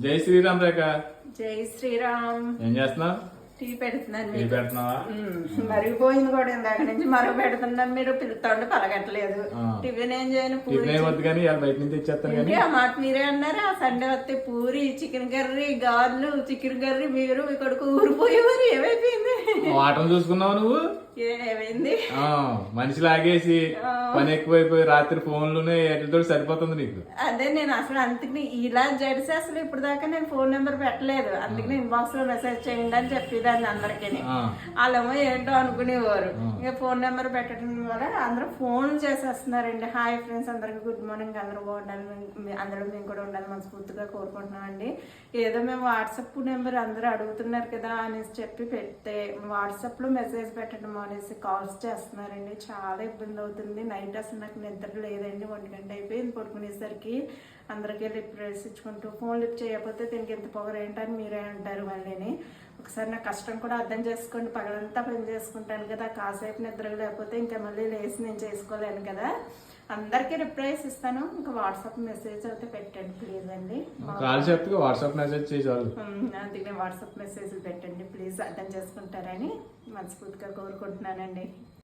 జై శ్రీరామ్ రేఖ. జై శ్రీరామ్. ఏం చేస్తున్నావు? టీ పెడుతున్నాను టీ. పెడుతున్నావా. మరిగిపోయింది కూడా ఇందాక నుంచి. మరో పెడుతున్నాను. మీరు పిలుతుంటే పలగట్లేదు. టిఫిన్ ఏం చేయను? పూరి ఏమొద్దు కానీ బయట నుంచి తెచ్చేస్తాను కానీ. ఆ మాట మీరే అన్నారు. ఆ సండే వస్తే పూరి చికెన్ కర్రీ గార్లు చికెన్ కర్రీ మీరు మీ కొడుకు ఊరిపోయేవారు ఏమైపోయింది? వాటం చూసుకున్నావు నువ్వు? మనిషి లాగేసి పని ఎక్కువైపోయి రాత్రి ఫోన్లోనే ఎట్లతో సరిపోతుంది నీకు? అదే నేను అసలు అందుకని ఇలా జడిసి అసలు ఇప్పుడు దాకా నేను ఫోన్ నెంబర్ పెట్టలేదు. అందుకని ఇన్బాక్స్లో మెసేజ్ చేయండి అని చెప్పేదాన్ని అందరికీ. వాళ్ళేమో ఏంటో అనుకునేవారు. ఇక ఫోన్ నెంబర్ పెట్టడం వల్ల అందరూ ఫోన్ చేసేస్తున్నారండి. హాయ్ ఫ్రెండ్స్ అందరికి గుడ్ మార్నింగ్. అందరూ బాగుండాలి అందరూ మేము కూడా ఉండాలి మనస్ఫూర్తిగా కోరుకుంటున్నామండి. ఏదో మేము వాట్సాప్ నెంబర్ అందరూ అడుగుతున్నారు కదా అనేసి చెప్పి పెడితే వాట్సాప్లో మెసేజ్ పెట్టడం అనేసి కాల్స్ చేస్తున్నారండి. చాలా ఇబ్బంది అవుతుంది. నైట్ అసలు నాకు నిద్ర లేదండి. ఒంటి గంట అయిపోయింది పడుకునేసరికి. అందరికీ లిప్ ఇచ్చుకుంటూ ఫోన్ లిఫ్ట్ చేయకపోతే దీనికి ఎంత పొగరు ఏంటని మీరే అంటారు మళ్ళీని ఒకసారి నా కష్టం కూడా అర్థం చేసుకోండి. పగలంతా పని చేసుకుంటాను కదా. కాసేపు నిద్ర లేకపోతే ఇంకా మళ్ళీ లేచి నేను చేసుకోలేను కదా. అందరికీ రిప్లైస్ ఇస్తాను. ఇంకా వాట్సాప్ మెసేజ్ అయితే పెట్టండి ప్లీజ్ అండి. కాల్ చెప్తే వాట్సాప్ మెసేజ్ అందుకనే వాట్సాప్ మెసేజ్ పెట్టండి ప్లీజ్ అర్థం చేసుకుంటారని మనస్ఫూర్తిగా కోరుకుంటున్నానండి.